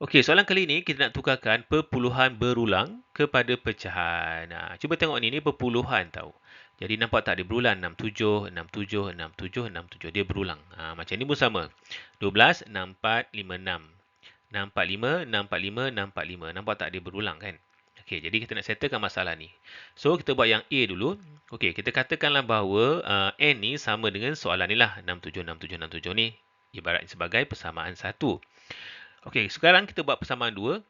Okey, soalan kali ini kita nak tukarkan perpuluhan berulang kepada pecahan. Nah, cuba tengok ni, ni perpuluhan tahu. Jadi nampak tak dia berulang 67, 67, 67, 67. Dia berulang. Ha, macam ni pun sama. 12, 64, 56. 645, 645, 645. Nampak tak dia berulang kan? Okey, jadi kita nak settlekan masalah ni. So, kita buat yang A dulu. Okey, kita katakanlah bahawa uh, N ni sama dengan soalan ni lah. 67, 67, 67 ni. Ibarat sebagai persamaan satu. Okey, sekarang kita buat persamaan dua.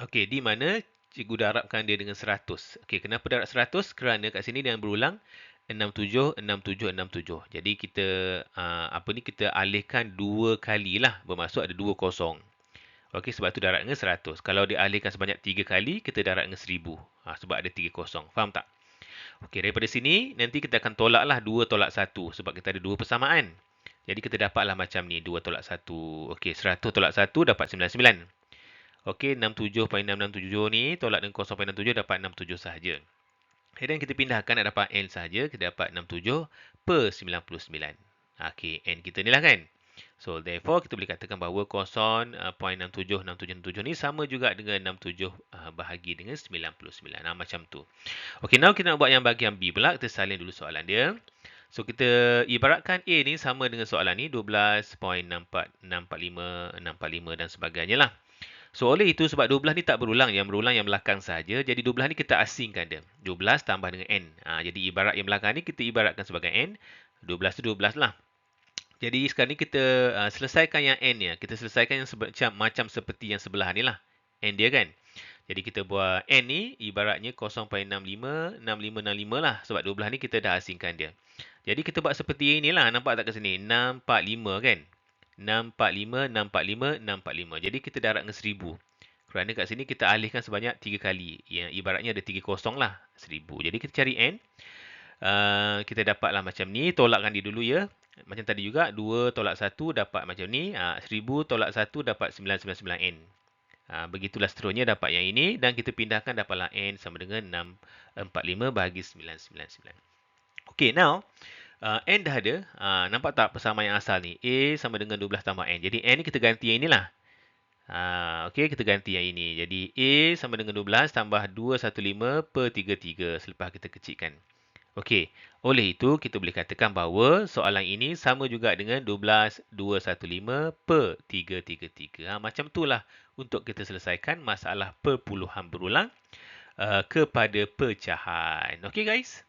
Okey, di mana cikgu darabkan dia dengan 100. Okey, kenapa darab 100? Kerana kat sini dia berulang 67, 67, 67. Jadi kita uh, apa ni kita alihkan dua kali lah. Bermaksud ada dua kosong. Okey, sebab tu darab dengan 100. Kalau dialihkan sebanyak tiga kali, kita darab dengan 1000. Ha, sebab ada tiga kosong. Faham tak? Okey, daripada sini nanti kita akan tolaklah dua tolak satu sebab kita ada dua persamaan. Jadi kita dapatlah macam ni 2 tolak 1. Okey 100 tolak 1 dapat 99. Okey 67.667 ni tolak dengan 0.67 dapat 67 sahaja. Dan kita pindahkan nak dapat N sahaja. Kita dapat 67 per 99. Okey N kita ni lah kan. So therefore kita boleh katakan bahawa 0.676767 ni sama juga dengan 67 uh, bahagi dengan 99. Nah, macam tu. Okey now kita nak buat yang bahagian B pula. Kita salin dulu soalan dia. So kita ibaratkan A ni sama dengan soalan ni 12.645 dan sebagainya lah. So oleh itu sebab 12 ni tak berulang, yang berulang yang belakang saja. Jadi 12 ni kita asingkan dia. 12 tambah dengan N. Ha, jadi ibarat yang belakang ni kita ibaratkan sebagai N. 12 tu 12 lah. Jadi sekarang ni kita uh, selesaikan yang N ni. Kita selesaikan yang macam, macam seperti yang sebelah ni lah. N dia kan. Jadi kita buat N ni ibaratnya 0.65, 6565 lah. Sebab 12 ni kita dah asingkan dia. Jadi kita buat seperti inilah. Nampak tak kat sini? 645 kan? 645, 645, 645. Jadi kita darab dengan 1000. Kerana kat sini kita alihkan sebanyak 3 kali. Yang ibaratnya ada 3 kosong lah. 1000. Jadi kita cari N. Uh, kita dapatlah macam ni. Tolakkan dia dulu ya. Macam tadi juga. 2 tolak 1 dapat macam ni. Uh, 1000 tolak 1 dapat 999N. Uh, begitulah seterusnya dapat yang ini. Dan kita pindahkan dapatlah N sama dengan 645 bahagi 999. Okay, now uh, N dah ada. Uh, nampak tak persamaan yang asal ni? A sama dengan 12 tambah N. Jadi N ni kita ganti yang inilah. Uh, okay, kita ganti yang ini. Jadi A sama dengan 12 tambah 215 per 33 selepas kita kecilkan. Okay, oleh itu kita boleh katakan bahawa soalan ini sama juga dengan 12 215 per 333. Ha, macam itulah untuk kita selesaikan masalah perpuluhan berulang uh, kepada pecahan. Okay guys?